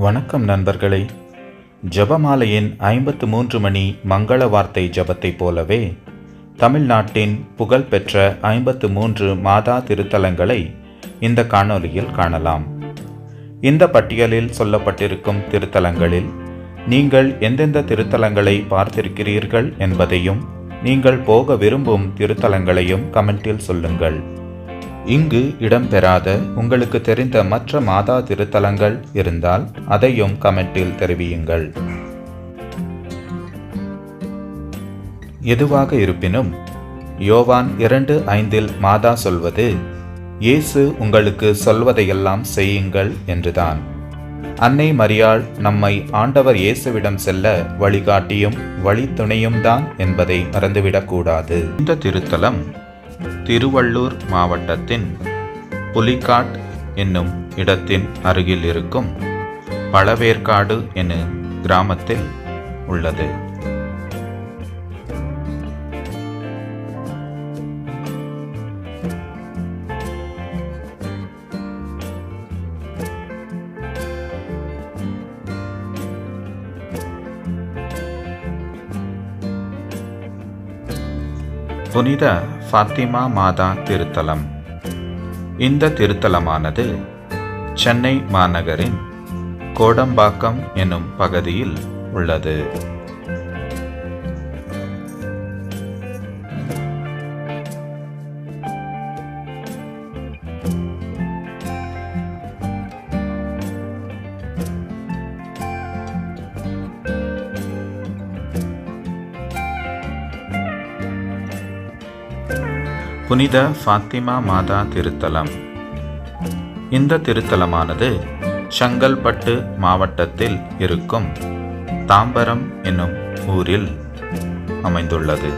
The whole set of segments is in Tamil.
வணக்கம் நண்பர்களே. ஜெபமாலையின் ஐம்பத்து மூன்று மணி மங்கள வார்த்தை ஜெபத்தைப் போலவே தமிழ்நாட்டின் புகழ்பெற்ற ஐம்பத்து மூன்று மாதா திருத்தலங்களை இந்த காணொலியில் காணலாம். இந்த பட்டியலில் சொல்லப்பட்டிருக்கும் திருத்தலங்களில் நீங்கள் எந்தெந்த திருத்தலங்களை பார்த்திருக்கிறீர்கள் என்பதையும் நீங்கள் போக விரும்பும் திருத்தலங்களையும் கமெண்டில் சொல்லுங்கள். இங்கு இடம்பெறாத உங்களுக்கு தெரிந்த மற்ற மாதா திருத்தலங்கள் இருந்தால் அதையும் கமெண்டில் தெரிவியுங்கள். எதுவாக இருப்பினும் யோவான் இரண்டு ஐந்தில் மாதா சொல்வது இயேசு உங்களுக்கு சொல்வதையெல்லாம் செய்யுங்கள் என்றுதான். அன்னை மரியாள் நம்மை ஆண்டவர் இயேசுவிடம் செல்ல வழிகாட்டியும் வழித்துணையும் தான் என்பதை மறந்துவிடக்கூடாது. இந்த திருத்தலம் திருவள்ளூர் மாவட்டத்தின் புலிகாட் என்னும் இடத்தின் அருகில் இருக்கும் பழவேற்காடு என்னும் கிராமத்தில் உள்ளது. புனித ஃபாத்திமா மாதா திருத்தலம். இந்த திருத்தலமானது சென்னை மாநகரின் கோடம்பாக்கம் என்னும் பகுதியில் உள்ளது. புனித ஃபாத்திமா மாதா திருத்தலம். இந்த திருத்தலமானது செங்கல்பட்டு மாவட்டத்தில் இருக்கும் தாம்பரம் என்னும் ஊரில் அமைந்துள்ளது.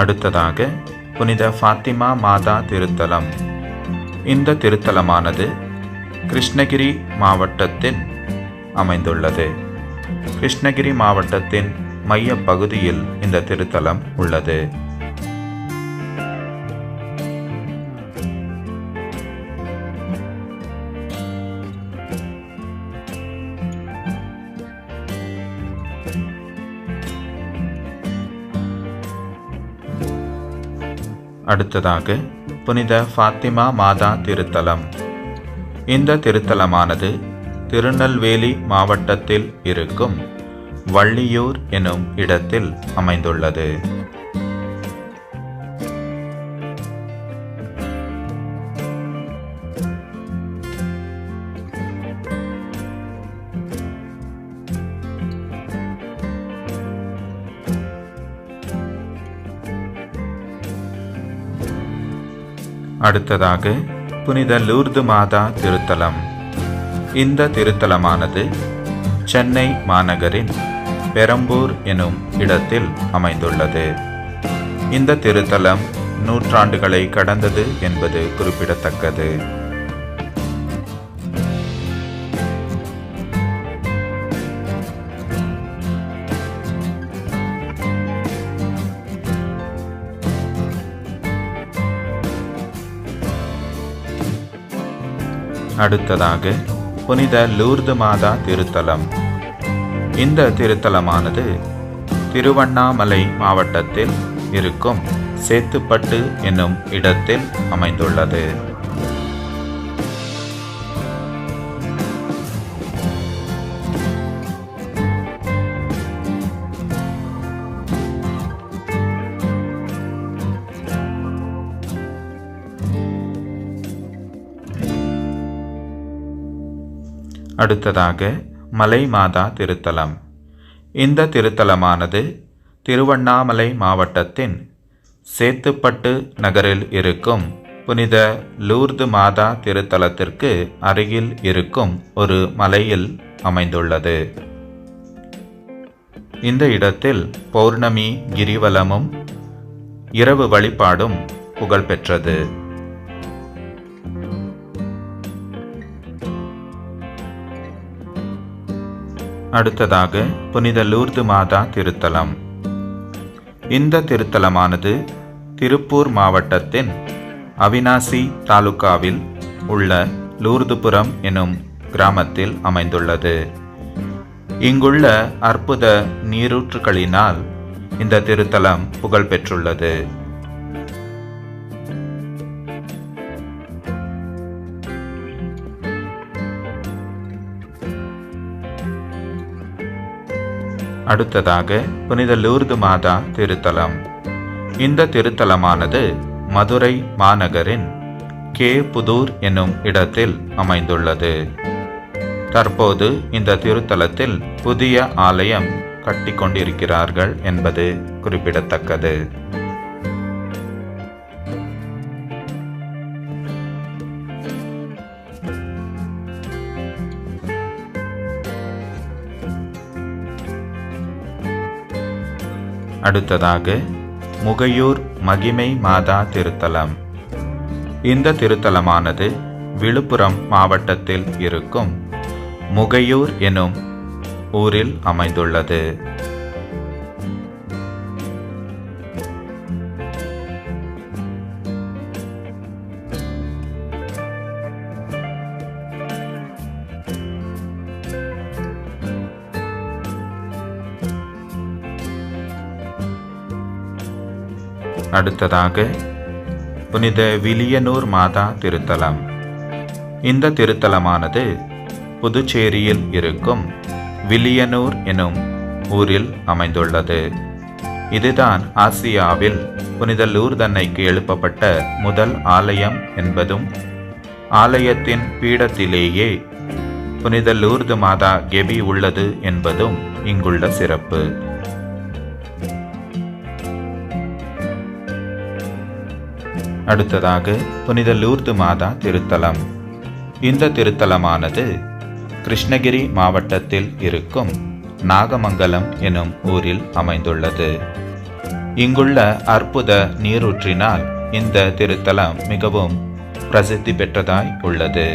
அடுத்ததாக புனித ஃபாத்திமா மாதா திருத்தலம். இந்த திருத்தலமானது கிருஷ்ணகிரி மாவட்டத்தில் அமைந்துள்ளது. கிருஷ்ணகிரி மாவட்டத்தின் மைய பகுதியில் இந்த திருத்தலம் உள்ளது. அடுத்ததாக புனித ஃபாத்திமா மாதா திருத்தலம். இந்த திருத்தலமானது திருநெல்வேலி மாவட்டத்தில் இருக்கும் வள்ளியூர் எனும் இடத்தில் அமைந்துள்ளது. அடுத்ததாக புனித லூர்து மாதா திருத்தலம். இந்த திருத்தலமானது சென்னை மாநகரின் பெரம்பூர் எனும் இடத்தில் அமைந்துள்ளது. இந்த திருத்தலம் நூற்றாண்டுகளை கடந்தது என்பது குறிப்பிடத்தக்கது. அடுத்ததாக புனித லூர்து மாதா திருத்தலம். இந்த திருத்தலமானது திருவண்ணாமலை மாவட்டத்தில் இருக்கும் சேத்துப்பட்டு என்னும் இடத்தில் அமைந்துள்ளது. அடுத்ததாக மலை மாதா திருத்தலம். இந்த திருத்தலமானது திருவண்ணாமலை மாவட்டத்தின் சேத்துப்பட்டு நகரில் இருக்கும் புனித லூர்து மாதா திருத்தலத்திற்கு அருகில் இருக்கும் ஒரு மலையில் அமைந்துள்ளது. இந்த இடத்தில் பௌர்ணமி கிரிவலமும் இரவு வழிபாடும் புகழ்பெற்றது. அடுத்ததாக புனித லூர்து மாதா திருத்தலம். இந்த திருத்தலமானது திருப்பூர் மாவட்டத்தின் அவினாசி தாலுகாவில் உள்ள லூர்துபுரம் எனும் கிராமத்தில் அமைந்துள்ளது. இங்குள்ள அற்புத நீரூற்றுகளினால் இந்த திருத்தலம் புகழ்பெற்றுள்ளது. அடுத்ததாக புனித லூர்து மாதா திருத்தலம். இந்த திருத்தலமானது மதுரை மாநகரின் கே. புதூர் என்னும் இடத்தில் அமைந்துள்ளது. தற்போது இந்த திருத்தலத்தில் புதிய ஆலயம் கட்டிக்கொண்டிருக்கிறார்கள் என்பது குறிப்பிடத்தக்கது. அடுத்ததாக முகையூர் மகிமை மாதா திருத்தலம். இந்த திருத்தலமானது விழுப்புரம் மாவட்டத்தில் இருக்கும் முகையூர் எனும் ஊரில் அமைந்துள்ளது. அடுத்ததாக புனித விலியனூர் மாதா திருத்தலம். இந்த திருத்தலமானது புதுச்சேரியில் இருக்கும் வில்லியனூர் எனும் ஊரில் அமைந்துள்ளது. இதுதான் ஆசியாவில் புனித லூர்தன்னைக்கு எழுப்பப்பட்ட முதல் ஆலயம் என்பதும் ஆலயத்தின் பீடத்திலேயே புனித லூர்து மாதா கெபி உள்ளது என்பதும் இங்குள்ள சிறப்பு. அடுத்ததாக புனித லூர்து மாதா திருத்தலம். இந்த திருத்தலமானது கிருஷ்ணகிரி மாவட்டத்தில் இருக்கும் நாகமங்கலம் எனும் ஊரில் அமைந்துள்ளது. இங்குள்ள அற்புத நீரூற்றினால் இந்த திருத்தலம் மிகவும் பிரசித்தி பெற்றதாய் உள்ளது.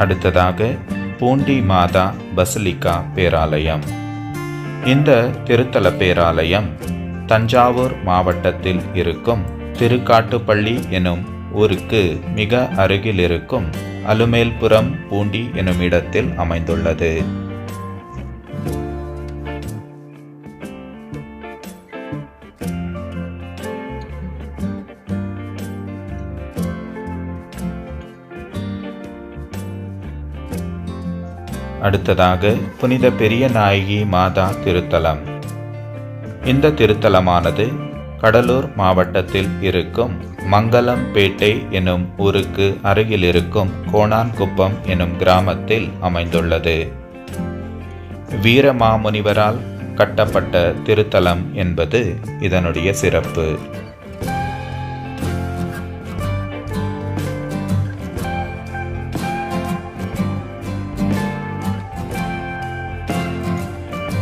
அடுத்ததாக பூண்டி மாதா பசிலிக்கா பேராலயம். இந்த திருத்தல பேராலயம் தஞ்சாவூர் மாவட்டத்தில் இருக்கும் திருக்காட்டுப்பள்ளி எனும் ஊருக்கு மிக அருகில் இருக்கும் அலுமேல்புரம் பூண்டி எனும் இடத்தில் அமைந்துள்ளது. அடுத்ததாக புனித பெரிய நாயகி மாதா திருத்தலம். இந்த திருத்தலமானது கடலூர் மாவட்டத்தில் இருக்கும் மங்கலம்பேட்டை எனும் ஊருக்கு அருகில் இருக்கும் கோணான்குப்பம் எனும் கிராமத்தில் அமைந்துள்ளது. வீரமாமுனிவரால் கட்டப்பட்ட திருத்தலம் என்பது இதனுடைய சிறப்பு.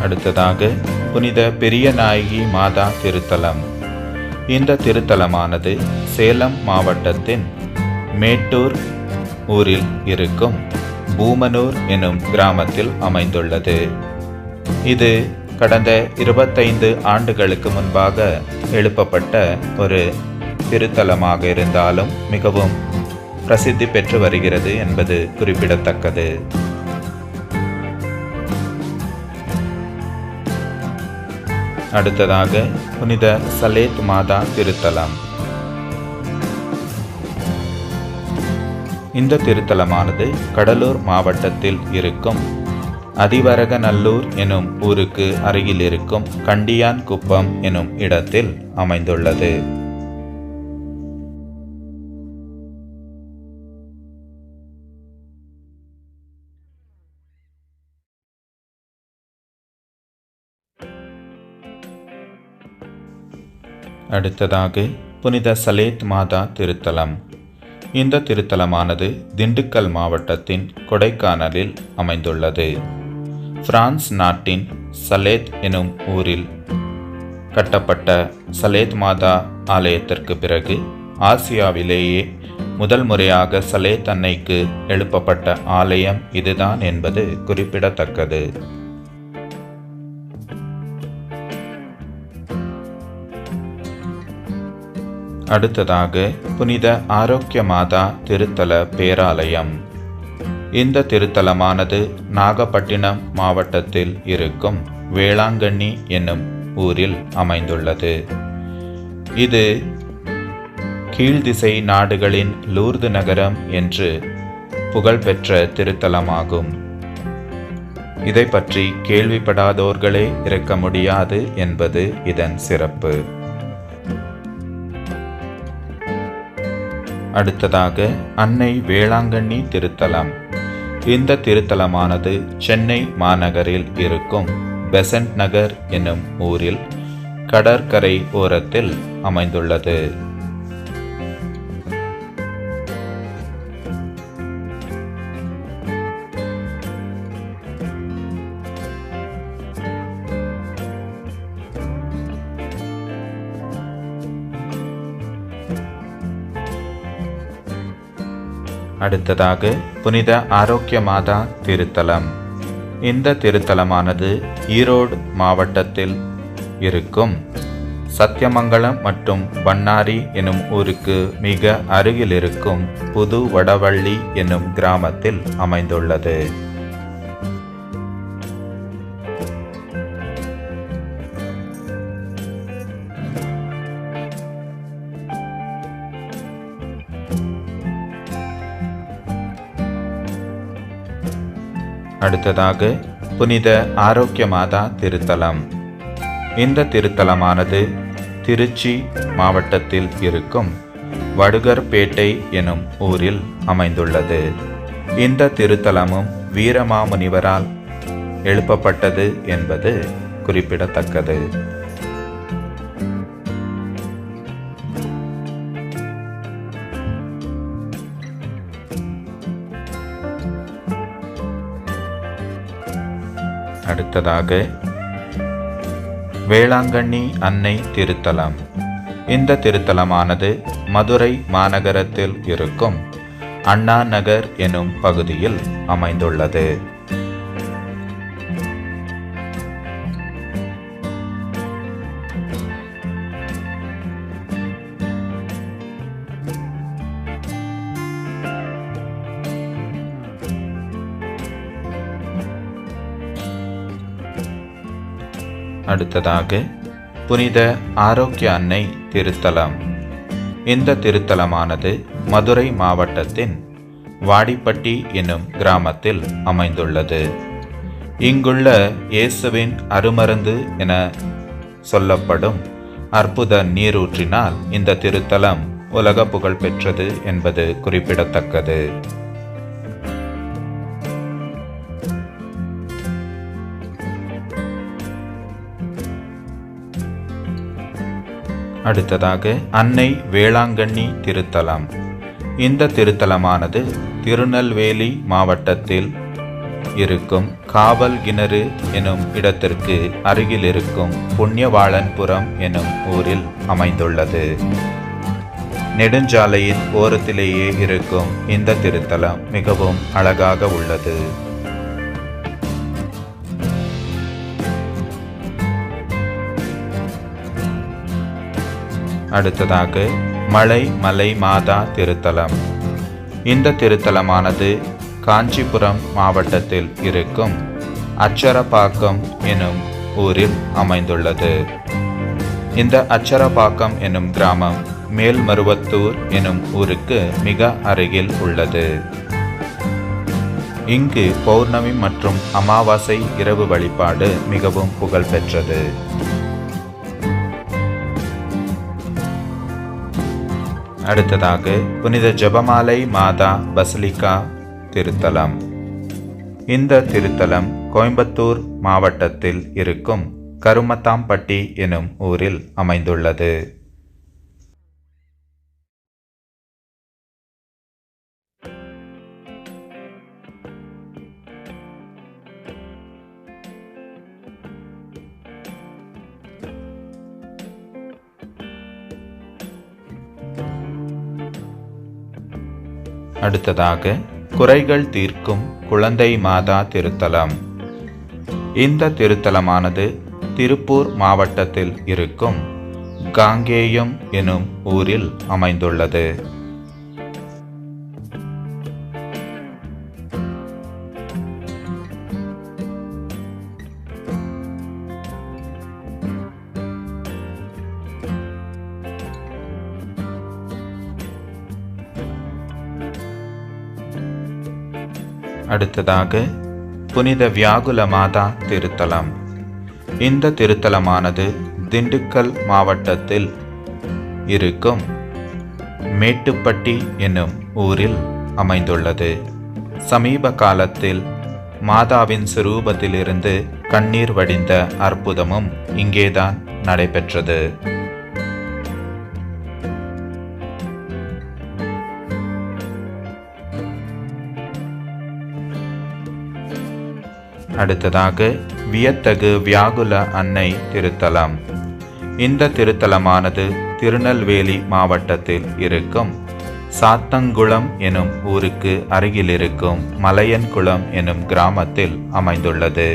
அடுத்ததாக புனித பெரிய நாயகி மாதா திருத்தலம். இந்த திருத்தலமானது சேலம் மாவட்டத்தின் மேட்டூர் ஊரில் இருக்கும் பூமனூர் எனும் கிராமத்தில் அமைந்துள்ளது. இது கடந்த இருபத்தைந்து ஆண்டுகளுக்கு முன்பாக எழுப்பப்பட்ட ஒரு திருத்தலமாக இருந்தாலும் மிகவும் பிரசித்தி பெற்று வருகிறது என்பது குறிப்பிடத்தக்கது. அடுத்ததாக புனித சலேத் மாதா திருத்தலம். இந்த திருத்தலமானது கடலூர் மாவட்டத்தில் இருக்கும் அதிவரகநல்லூர் எனும் ஊருக்கு அருகில் இருக்கும் கண்டியான் குப்பம் எனும் இடத்தில் அமைந்துள்ளது. அடுத்ததாக புனித சலேத் மாதா திருத்தலம். இந்த திருத்தலமானது திண்டுக்கல் மாவட்டத்தின் கொடைக்கானலில் அமைந்துள்ளது. பிரான்ஸ் நாட்டின் சலேத் எனும் ஊரில் கட்டப்பட்ட சலேத் மாதா ஆலயத்திற்கு பிறகு ஆசியாவிலேயே முதல் முறையாக சலேத் அன்னைக்கு எழுப்பப்பட்ட ஆலயம் இதுதான் என்பது குறிப்பிடத்தக்கது. அடுத்ததாக புனித ஆரோக்கிய மாதா திருத்தல பேராலயம். இந்த திருத்தலமானது நாகப்பட்டினம் மாவட்டத்தில் இருக்கும் வேளாங்கண்ணி என்னும் ஊரில் அமைந்துள்ளது. இது கீழ்திசை நாடுகளின் லூர்து நகரம் என்று புகழ்பெற்ற திருத்தலமாகும். இதை பற்றி கேள்விப்படாதோர்களே இருக்க முடியாது என்பது இதன் சிறப்பு. அடுத்ததாக அன்னை வேளாங்கண்ணி திருத்தலம். இந்த திருத்தலமானது சென்னை மாநகரில் இருக்கும் பெசன்ட் நகர் என்னும் ஊரில் கடற்கரை ஓரத்தில் அமைந்துள்ளது. அடுத்ததாக புனித ஆரோக்கிய மாதா திருத்தலம். இந்த திருத்தலமானது ஈரோடு மாவட்டத்தில் இருக்கும். சத்தியமங்கலம் மற்றும் பண்ணாரி எனும் ஊருக்கு மிக அருகில் இருக்கும் புது வடவள்ளி என்னும் கிராமத்தில் அமைந்துள்ளது. அடுத்ததாக புனித ஆரோக்கிய மாதா திருத்தலம். இந்த திருத்தலமானது திருச்சி மாவட்டத்தில் இருக்கும் வடுகர்பேட்டை எனும் ஊரில் அமைந்துள்ளது. இந்த திருத்தலமும் வீரமாமுனிவரால் எழுப்பப்பட்டது என்பது குறிப்பிடத்தக்கது. அடுத்ததாக வேளாங்கண்ணி அன்னை திருத்தலம். இந்த திருத்தலமானது மதுரை மாநகரத்தில் இருக்கும் அண்ணா நகர் எனும் பகுதியில் அமைந்துள்ளது. அடுத்ததாக புனித ஆரோக்கிய அன்னை திருத்தலம். இந்த திருத்தலமானது மதுரை மாவட்டத்தின் வாடிப்பட்டி என்னும் கிராமத்தில் அமைந்துள்ளது. இங்குள்ள இயேசுவின் அருமருந்து என சொல்லப்படும் அற்புத நீரூற்றினால் இந்த திருத்தலம் உலக புகழ் பெற்றது என்பது குறிப்பிடத்தக்கது. அடுத்ததாக அன்னை வேளாங்கண்ணி திருத்தலம். இந்த திருத்தலமானது திருநெல்வேலி மாவட்டத்தில் இருக்கும் காவல் கிணறு எனும் இடத்திற்கு அருகில் இருக்கும் புண்ணியவாளன்புரம் எனும் ஊரில் அமைந்துள்ளது. நெடுஞ்சாலையின் ஓரத்திலேயே இருக்கும் இந்த திருத்தலம் மிகவும் அழகாக உள்ளது. அடுத்ததாக மலை மலை மாதா திருத்தலம். இந்த திருத்தலமானது காஞ்சிபுரம் மாவட்டத்தில் இருக்கும் அச்சரப்பாக்கம் எனும் ஊரில் அமைந்துள்ளது. இந்த அச்சரப்பாக்கம் எனும் கிராமம் மேல்மருவத்தூர் எனும் ஊருக்கு மிக அருகில் உள்ளது. இங்கு பௌர்ணமி மற்றும் அமாவாசை இரவு வழிபாடு மிகவும் புகழ்பெற்றது. அடுத்ததாக புனித ஜெபமாலை மாதா பசிலிகா திருத்தலம். இந்த திருத்தலம் கோயம்புத்தூர் மாவட்டத்தில் இருக்கும் கருமத்தாம்பட்டி எனும் ஊரில் அமைந்துள்ளது. அடுத்ததாக குறைகள் தீர்க்கும் குழந்தை மாதா திருத்தலம். இந்த திருத்தலமானது திருப்பூர் மாவட்டத்தில் இருக்கும் காங்கேயம் எனும் ஊரில் அமைந்துள்ளது. அடுத்ததாக புனித வியாகுல மாதா திருத்தலம். இந்த திருத்தலமானது திண்டுக்கல் மாவட்டத்தில் இருக்கும். மேட்டுப்பட்டி என்னும் ஊரில் அமைந்துள்ளது. சமீப காலத்தில் மாதாவின் சுரூபத்திலிருந்து கண்ணீர் வடிந்த அற்புதமும் இங்கேதான் நடைபெற்றது. அடுத்ததாக வியத்தகு வியாகுல அன்னை திருத்தலம். இந்த திருத்தலமானது திருநெல்வேலி மாவட்டத்தில் இருக்கும். சாத்தங்குளம் எனும் ஊருக்கு அருகில் இருக்கும் மலையன்குளம் எனும் கிராமத்தில் அமைந்துள்ளது.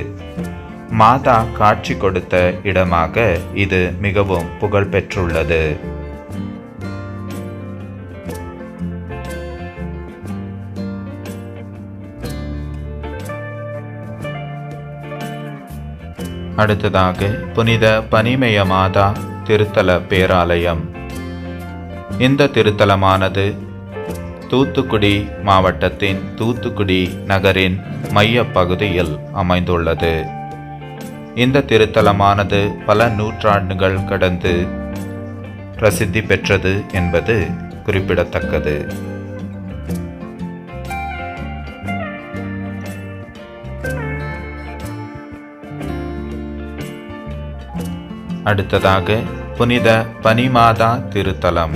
மாதா காட்சி கொடுத்த இடமாக இது மிகவும் புகழ்பெற்றுள்ளது. அடுத்ததாக புனித பனிமய மாதா திருத்தல பேராலயம். இந்த திருத்தலமானது தூத்துக்குடி மாவட்டத்தின் தூத்துக்குடி நகரின் மையப்பகுதியில் அமைந்துள்ளது. இந்த திருத்தலமானது பல நூற்றாண்டுகள் கடந்து பிரசித்தி பெற்றது என்பது குறிப்பிடத்தக்கது. அடுத்ததாக புனித பனிமாதா திருத்தலம்.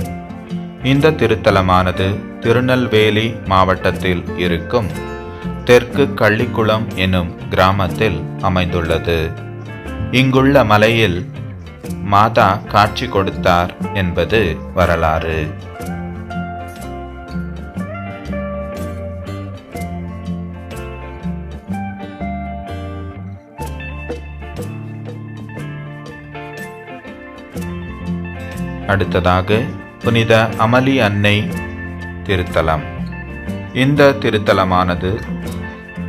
இந்த திருத்தலமானது திருநெல்வேலி மாவட்டத்தில் இருக்கும். தெற்கு கள்ளிக்குளம் எனும் கிராமத்தில் அமைந்துள்ளது. இங்குள்ள மலையில் மாதா காட்சி கொடுத்தார் என்பது வரலாறு. அடுத்ததாக புனித அமளி அன்னை திருத்தலம். இந்த திருத்தலமானது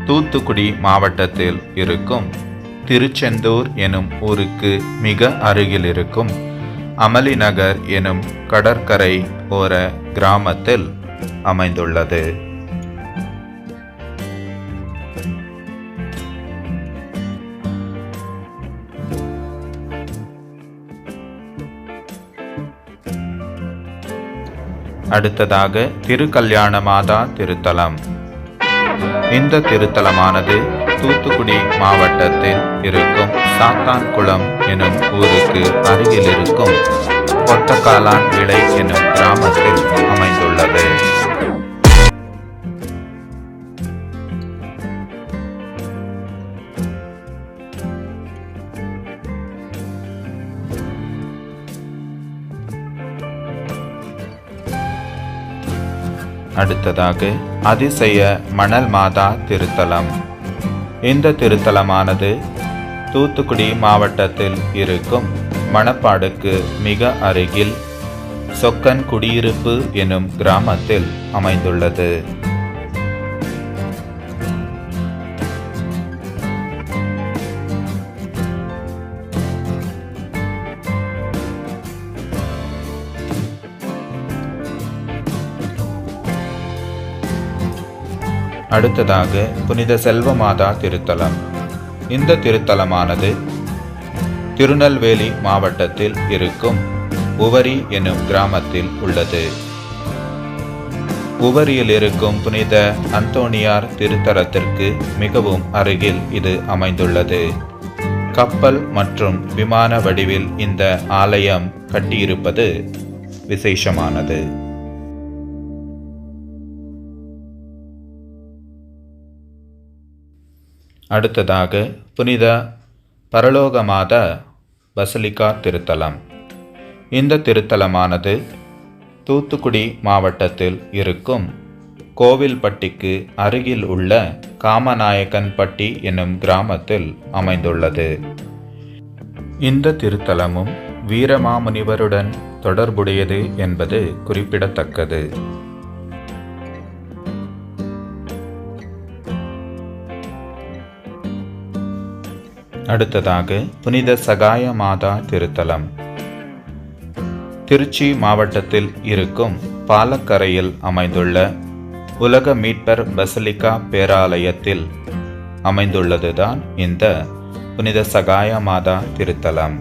தூத்துக்குடி மாவட்டத்தில் இருக்கும் திருச்செந்தூர் எனும் ஊருக்கு மிக அருகில் இருக்கும் அமளி நகர் எனும் கடற்கரை ஓர கிராமத்தில் அமைந்துள்ளது. அடுத்ததாக திருக்கல்யாண மாதா திருத்தலம். இந்த திருத்தலமானது தூத்துக்குடி மாவட்டத்தில் இருக்கும் சாத்தான்குளம் எனும் ஊருக்கு அருகில் இருக்கும் கொட்டக்காலான் விளை எனும் கிராமத்தில் அமைந்துள்ளது. அடுத்ததாக அதிசய மணல் மாதா திருத்தலம். இந்த திருத்தலமானது தூத்துக்குடி மாவட்டத்தில் இருக்கும் மணப்பாடுக்கு மிக அருகில் சொக்கன் குடியிருப்பு எனும் கிராமத்தில் அமைந்துள்ளது. அடுத்ததாக புனித செல்வமாதா திருத்தலம். இந்த திருத்தலமானது திருநெல்வேலி மாவட்டத்தில் இருக்கும் உவரி எனும் கிராமத்தில் உள்ளது. உவரியில் இருக்கும் புனித அந்தோணியார் திருத்தலத்திற்கு மிகவும் அருகில் இது அமைந்துள்ளது. கப்பல் மற்றும் விமான வடிவில் இந்த ஆலயம் கட்டியிருப்பது விசேஷமானது. அடுத்ததாக புனித பரலோகமாத பசலிகா திருத்தலம். இந்த திருத்தலமானது தூத்துக்குடி மாவட்டத்தில் இருக்கும் கோவில்பட்டிக்கு அருகில் உள்ள காமநாயக்கன்பட்டி என்னும் கிராமத்தில் அமைந்துள்ளது. இந்த திருத்தலமும் வீரமாமுனிவருடன் தொடர்புடையது என்பது குறிப்பிடத்தக்கது. அடுத்ததாக புனித சகாய மாதா திருத்தலம். திருச்சி மாவட்டத்தில் இருக்கும் பாலக்கரையில் அமைந்துள்ள உலக மீட்பர் பசலிகா பேராலயத்தில் அமைந்துள்ளதுதான் இந்த புனித சகாய மாதா திருத்தலம்.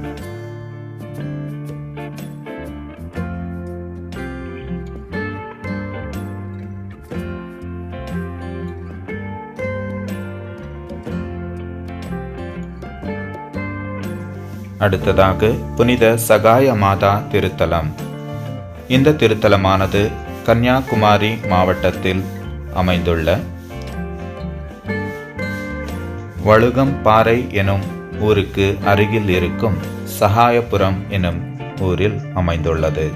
அடுத்ததாக புனித சகாய மாதா திருத்தலம். இந்த திருத்தலமானது கன்னியாகுமரி மாவட்டத்தில் அமைந்துள்ள வழுகம்பாறை எனும் ஊருக்கு அருகில் இருக்கும் சகாயபுரம் எனும் ஊரில் அமைந்துள்ளது.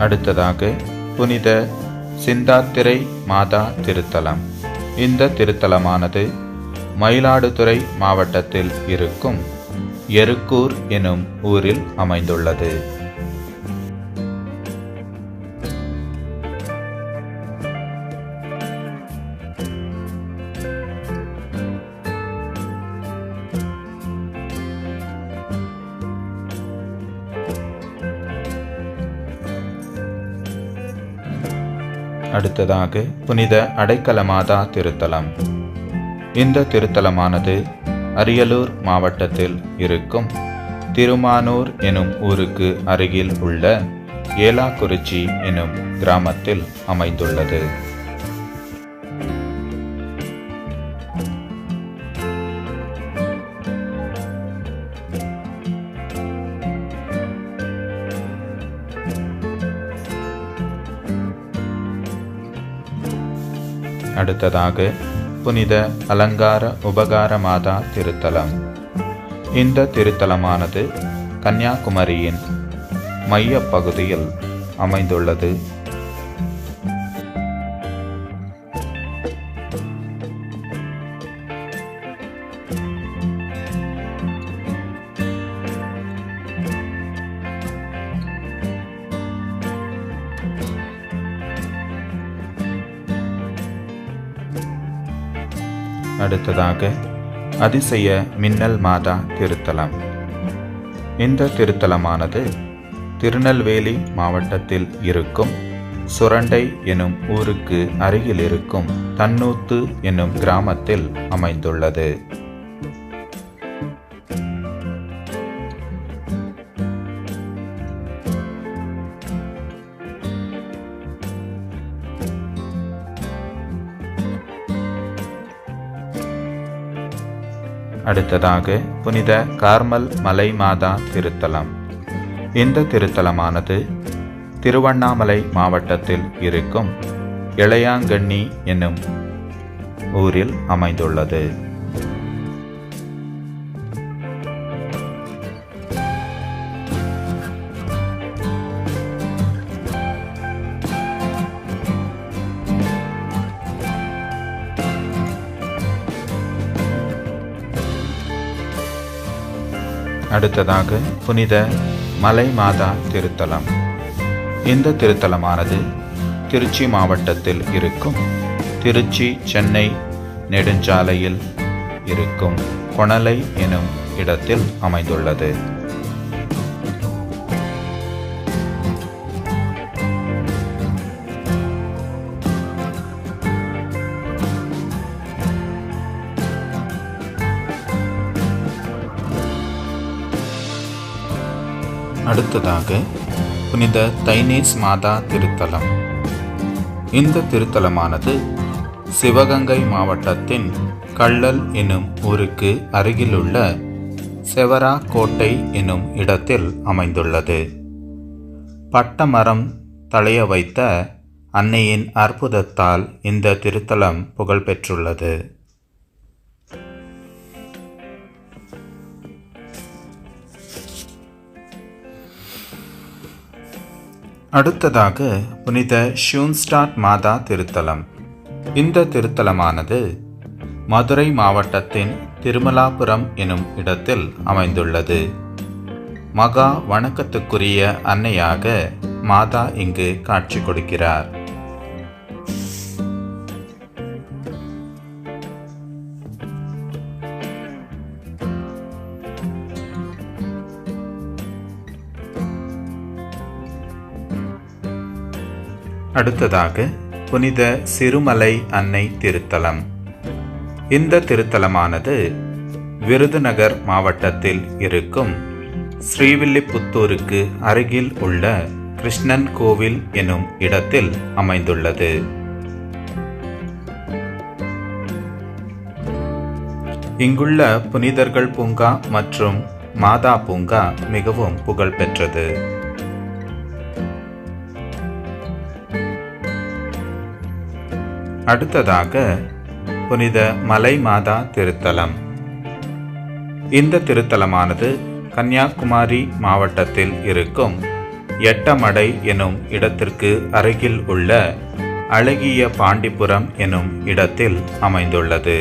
அடுத்ததாக புனித சிந்தாத்திரை மாதா திருத்தலம். இந்த திருத்தலமானது மயிலாடுதுறை மாவட்டத்தில் இருக்கும் எருக்கூர் எனும் ஊரில் அமைந்துள்ளது. அடுத்ததாக புனித அடைக்கல மாதா திருத்தலம். இந்த திருத்தலமானது அரியலூர் மாவட்டத்தில் இருக்கும் திருமானூர் எனும் ஊருக்கு அருகில் உள்ள ஏலாக்குறிச்சி எனும் கிராமத்தில் அமைந்துள்ளது. அடுத்ததாக புனித அலங்கார உபகார மாதா திருத்தலம். இந்த திருத்தலமானது கன்னியாகுமரியின் மைய பகுதியில் அமைந்துள்ளது. அடுத்ததாக அதிசய மின்னல் மாதா திருத்தலம். இந்த திருத்தலமானது திருநெல்வேலி மாவட்டத்தில் இருக்கும் சுரண்டை எனும் ஊருக்கு அருகில் இருக்கும் தன்னூத்து என்னும் கிராமத்தில் அமைந்துள்ளது. அடுத்ததாக புனித கார்மல் மலை மாதா திருத்தலம். இந்த திருத்தலமானது திருவண்ணாமலை மாவட்டத்தில் இருக்கும் இளையாங்கண்ணி என்னும் ஊரில் அமைந்துள்ளது. அடுத்ததாக புனித மலை மாதா திருத்தலம். இந்த திருத்தலமானது திருச்சி மாவட்டத்தில் இருக்கும். திருச்சி சென்னை நெடுஞ்சாலையில் இருக்கும் கொணலை எனும் இடத்தில் அமைந்துள்ளது. அடுத்ததாக புனித தைனேஸ் மாதா திருத்தலம். இந்த திருத்தலமானது சிவகங்கை மாவட்டத்தின் கள்ளல் எனும் ஊருக்கு அருகிலுள்ள செவரா கோட்டை எனும் இடத்தில் அமைந்துள்ளது. பட்டமரம் தலைய வைத்த அன்னையின் அற்புதத்தால் இந்த திருத்தலம் புகழ்பெற்றுள்ளது. அடுத்ததாக புனித ஷூன்ஸ்டாட் மாதா திருத்தலம். இந்த திருத்தலமானது மதுரை மாவட்டத்தின் திருமலாபுரம் எனும் இடத்தில் அமைந்துள்ளது. மகா வணக்கத்துக்குரிய அன்னையாக மாதா இங்கு காட்சி கொடுக்கிறார். அடுத்ததாக புனித சிறுமலை அன்னை திருத்தலம். இந்த திருத்தலமானது விருதுநகர் மாவட்டத்தில் இருக்கும் ஸ்ரீவில்லிபுத்தூருக்கு அருகில் உள்ள கிருஷ்ணன் கோவில் எனும் இடத்தில் அமைந்துள்ளது. இங்குள்ள புனிதர்கள் பூங்கா மற்றும் மாதா பூங்கா மிகவும் புகழ்பெற்றது. அடுத்ததாக புனித மலை மாதா திருத்தலம். இந்த திருத்தலமானது கன்னியாகுமரி மாவட்டத்தில் இருக்கும் எட்டமடை எனும் இடத்திற்கு அருகில் உள்ள அழகிய பாண்டிபுரம் எனும் இடத்தில் அமைந்துள்ளது.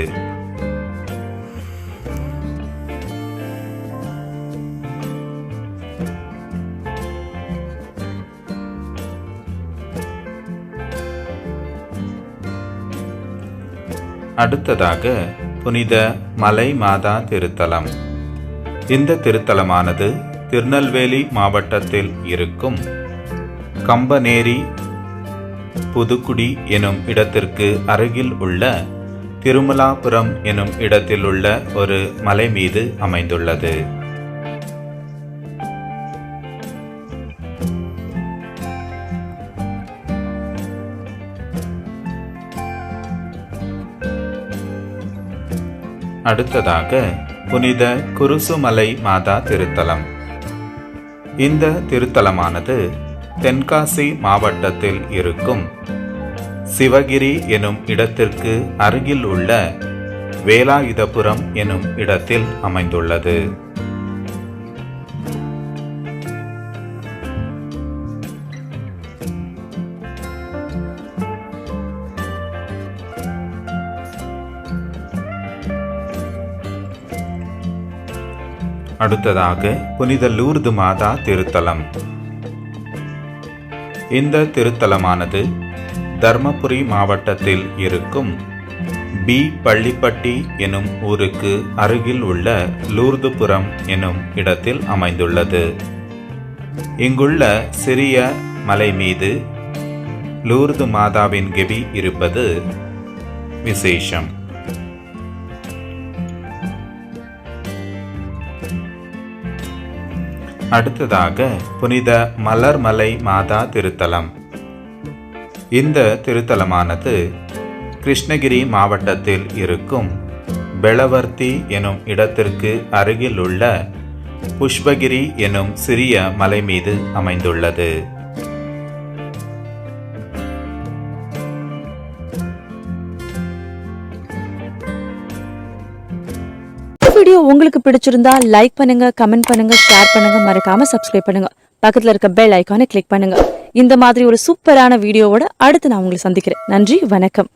அடுத்ததாக புனித மலை மாதா திருத்தலம். இந்த திருத்தலமானது திருநெல்வேலி மாவட்டத்தில் இருக்கும் கம்பனேரி புதுக்குடி எனும் இடத்திற்கு அருகில் உள்ள திருமலாபுரம் எனும் இடத்தில் உள்ள ஒரு மலை மீது அமைந்துள்ளது. அடுத்ததாக புனித குருசுமலை மாதா திருத்தலம். இந்த திருத்தலமானது தென்காசி மாவட்டத்தில் இருக்கும் சிவகிரி எனும் இடத்திற்கு அருகில் உள்ள வேலாயுதபுரம் எனும் இடத்தில் அமைந்துள்ளது. அடுத்ததாக புனித லூர்து மாதா திருத்தலம். இந்த திருத்தலமானது தர்மபுரி மாவட்டத்தில் இருக்கும் பி. பள்ளிப்பட்டி எனும் ஊருக்கு அருகில் உள்ள லூர்துபுரம் எனும் இடத்தில் அமைந்துள்ளது. இங்குள்ள சிறிய மலை மீது லூர்து மாதாவின் கெபி இருப்பது விசேஷம். அடுத்ததாக புனித மலர்மலை மாதா திருத்தலம். இந்த திருத்தலமானது கிருஷ்ணகிரி மாவட்டத்தில் இருக்கும் பெளவர்த்தி எனும் இடத்திற்கு அருகிலுள்ள புஷ்பகிரி எனும் சிறிய மலை மீது அமைந்துள்ளது. பிடிச்சிருந்தா லைக் பண்ணுங்க கமெண்ட் பண்ணுங்க ஷேர் பண்ணுங்க மறக்காம சப்ஸ்கிரைப் பண்ணுங்க. பக்கத்துல இருக்க பெல் ஐக்கானை கிளிக் பண்ணுங்க. இந்த மாதிரி ஒரு சூப்பரான வீடியோவோட அடுத்து நான் உங்களை சந்திக்கிறேன். நன்றி வணக்கம்.